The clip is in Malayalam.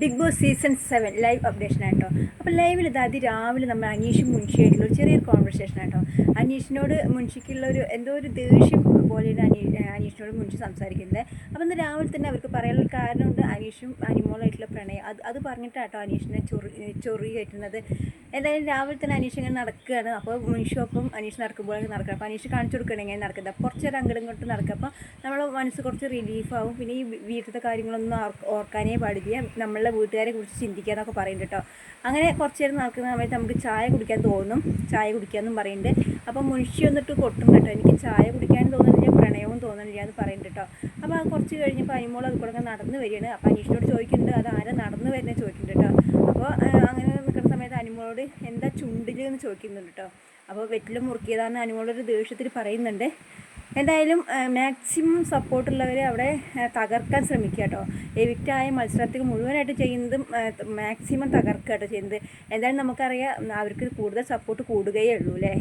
Big Boss season seven live updation ആട്ടോ. അപ്പോൾ ലൈവിൽ ഇത് രാവിലെ നമ്മൾ അനീഷും മുൻഷിയായിട്ടുള്ള ഒരു ചെറിയൊരു കോൺവെർസേഷൻ ആട്ടോ. അനീഷിനോട് മുൻഷിക്കുള്ള ഒരു എന്തോ ഒരു ദേഷ്യം പോലെയാണ് അനീ അനീഷിനോട് മുൻഷി സംസാരിക്കുന്നത്. അപ്പോൾ ഇന്ന് രാവിലെ തന്നെ അവർക്ക് പറയാനുള്ള കാരണമുണ്ട് അനീഷും അനിമോളായിട്ടുള്ള പ്രണയം. അത് അത് പറഞ്ഞിട്ടാട്ടോ അനീഷിനെ ചൊറി ചൊറി കയറ്റുന്നത്. എന്തായാലും രാവിലെ തന്നെ അനീഷ് ഇങ്ങനെ നടക്കുകയാണ്. അപ്പോൾ മുനിഷോപ്പും അനീഷ് നടക്കുമ്പോൾ നടക്കുക അപ്പോൾ അനീഷ് കാണിച്ചു കൊടുക്കണം ഇങ്ങനെ നടക്കുന്നത്. കുറച്ച് നേരം അങ്ങോട്ടും ഇങ്ങോട്ട് നടക്കുക അപ്പോൾ നമ്മൾ മനസ്സ് കുറച്ച് റിലീഫാവും പിന്നെ ഈ വീട്ടിലത്തെ കാര്യങ്ങളൊന്നും ഓർക്കാനേ പാടില്ല. നമ്മളുടെ വീട്ടുകാരെ കുറിച്ച് ചിന്തിക്കുക എന്നൊക്കെ പറയുന്നുണ്ട് കേട്ടോ. അങ്ങനെ കുറച്ച് നേരം നടക്കുന്ന സമയത്ത് നമുക്ക് ചായ കുടിക്കാൻ തോന്നും. ചായ കുടിക്കാമെന്നും പറയുന്നുണ്ട്. അപ്പോൾ മുൻഷി വന്നിട്ട് കൊട്ടും കേട്ടോ. എനിക്ക് ചായ കുടിക്കാൻ തോന്നുന്നില്ല പ്രണയവും തോന്നുന്നില്ല എന്ന് പറയുന്നുണ്ട് കേട്ടോ. അപ്പോൾ കുറച്ച് കഴിഞ്ഞപ്പോൾ അനിമോൾ അത് കൂടെ നടന്ന് വരികയാണ്. അപ്പോൾ അനീഷിനോട് ചോദിക്കുന്നുണ്ട് അത് ആരാ നടന്ന് വരുന്നത് ചോദിക്കുന്നുണ്ട് കേട്ടോ അപ്പോൾ അങ്ങനെ നിൽക്കുന്ന സമയത്ത് അനിമോളോട് എന്താ ചുണ്ടിൽ എന്ന് ചോദിക്കുന്നുണ്ട് കേട്ടോ അപ്പോൾ വെറ്റിൽ മുറുക്കിയതാണ് അനുമോളൊരു ദേഷ്യത്തിൽ പറയുന്നുണ്ട്. എന്തായാലും മാക്സിമം സപ്പോർട്ടുള്ളവരെ അവിടെ തകർക്കാൻ ശ്രമിക്കുക കേട്ടോ എവിക്റ്റായ മത്സരത്തിൽ മുഴുവനായിട്ട് ചെയ്യുന്നതും മാക്സിമം തകർക്കുക കേട്ടോ ചെയ്യുന്നത്. എന്തായാലും നമുക്കറിയാം അവർക്ക് കൂടുതൽ സപ്പോർട്ട് കൂടുകയേ ഉള്ളൂ അല്ലേ